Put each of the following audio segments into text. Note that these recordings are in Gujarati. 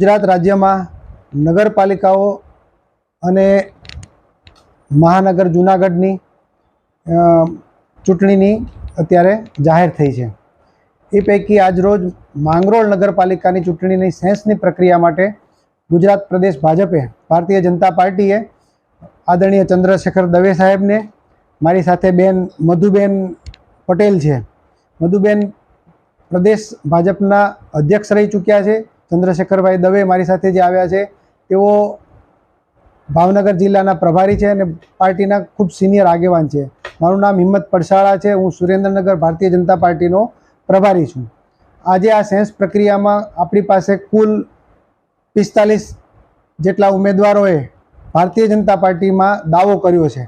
ગુજરાત રાજ્યમાં નગરપાલિકાઓ અને મહાનગર જુનાગઢની ચૂંટણીની અત્યારે જાહેર થઈ છે. એ પૈકી આજરોજ માંગરોળ નગરપાલિકાની ચૂંટણીની સેન્સની પ્રક્રિયા માટે ગુજરાત પ્રદેશ ભાજપે ભારતીય જનતા પાર્ટીએ આદરણીય ચંદ્રશેખર દવે સાહેબને, મારી સાથે બેન મધુબેન પટેલ છે. મધુબેન પ્રદેશ ભાજપના અધ્યક્ષ રહી ચૂક્યા છે. ચંદ્રશેખરભાઈ દવે મારી સાથે જે આવ્યા છે, તેઓ ભાવનગર જિલ્લાના પ્રભારી છે અને પાર્ટીના ખૂબ સિનિયર આગેવાન છે. મારું નામ હિંમત પડસાળા છે, હું સુરેન્દ્રનગર ભારતીય જનતા પાર્ટીનો પ્રભારી છું. આજે આ સેન્સ પ્રક્રિયામાં આપણી પાસે કુલ પિસ્તાલીસ જેટલા ઉમેદવારોએ ભારતીય જનતા પાર્ટીમાં દાવો કર્યો છે.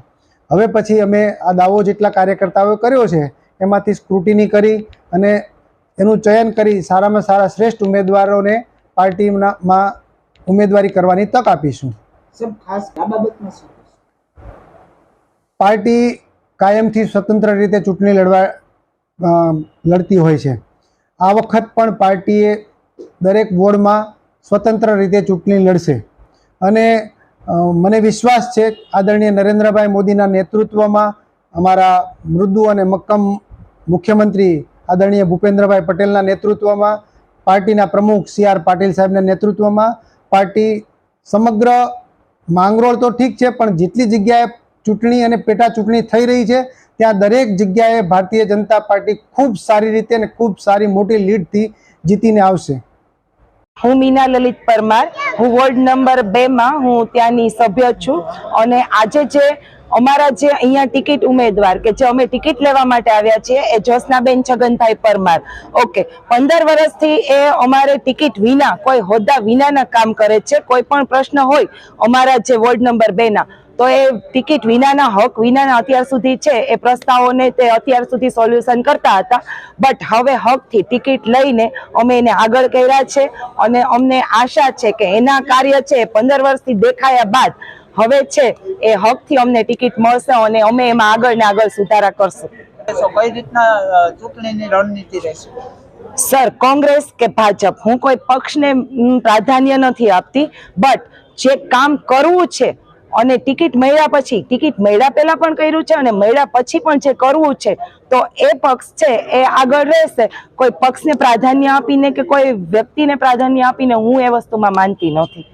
હવે પછી અમે આ દાવો જેટલા કાર્યકર્તાઓએ કર્યો છે, એમાંથી સ્ક્રુટિની કરી અને એનું ચયન કરી સારામાં સારા શ્રેષ્ઠ ઉમેદવારોને પાર્ટીમાં ઉમેદવારી કરવાની તક આપીશું. ખાસ આ બાબતમાં પાર્ટી કાયમથી સ્વતંત્ર રીતે ચૂંટણી લડવા લડતી હોય છે. આ વખત પણ પાર્ટીએ દરેક વોર્ડમાં સ્વતંત્ર રીતે ચૂંટણી લડશે. અને મને વિશ્વાસ છે આદરણીય નરેન્દ્રભાઈ મોદીના નેતૃત્વમાં અમારા મૃદુ અને મક્કમ મુખ્યમંત્રી આદરણીય ભૂપેન્દ્રભાઈ પટેલના નેતૃત્વમાં પાર્ટીના પ્રમુખ સી આર પાટીલ સાહેબના નેતૃત્વમાં પાર્ટી સમગ્ર માંગરોળ તો ઠીક છે, પણ જેટલી જગ્યાએ ચૂંટણી અને પેટા ચૂંટણી થઈ રહી છે, ત્યાં દરેક જગ્યાએ ભારતીય જનતા પાર્ટી ખૂબ સારી રીતે અને ખૂબ સારી મોટી લીડથી જીતીને આવશે. હું મીના લલિત પરમાર. હું વોર્ડ નંબર બે માં હું ત્યાંની સભ્ય છું. અને આજે જે અમારા જે અહીંયા ટિકિટ ઉમેદવાર કે જે અમે ટિકિટ લેવા માટે આવ્યા છીએ એ જ્યોત્સનાબેન છગનભાઈ પરમાર. ઓકે, પંદર વર્ષથી એ અમારે ટિકિટ વિના, કોઈ હોદ્દા વિનાના કામ કરે છે, કોઈ પણ પ્રશ્ન હોય અમારા જે વોર્ડ નંબર બે ના. તો એ ટિકિટ વિનાના હક વિનાના અત્યાર સુધી છે એ પ્રસ્તાવોને તે અત્યાર સુધી સોલ્યુશન કરતા હતા. બટ હવે હકથી ટિકિટ લઈને અમે એને આગળ કર્યા છે અને અમને આશા છે કે એના કાર્ય છે પંદર વર્ષથી દેખાયા બાદ હવે છે એ હકથી અમને ટિકિટ મળશે અને અમે એમાં આગળ ને આગળ સુધારા કરશું. કઈ રીતના ચૂંટણીની રણનીતિ રહેશે? સર કોંગ્રેસ કે ભાજપ? હું કોઈ પક્ષને પ્રાધાન્ય નથી આપતી બટ જે કામ કરવું છે અને ટિકિટ મળ્યા પછી, ટિકિટ મળ્યા પહેલા પણ કર્યું છે અને મળ્યા પછી પણ જે કરવું છે. તો એ પક્ષ છે, એ આગળ રહેશે. કોઈ પક્ષને પ્રાધાન્ય આપીને કે કોઈ વ્યક્તિને પ્રાધાન્ય આપીને હું એ વસ્તુમાં માનતી નથી.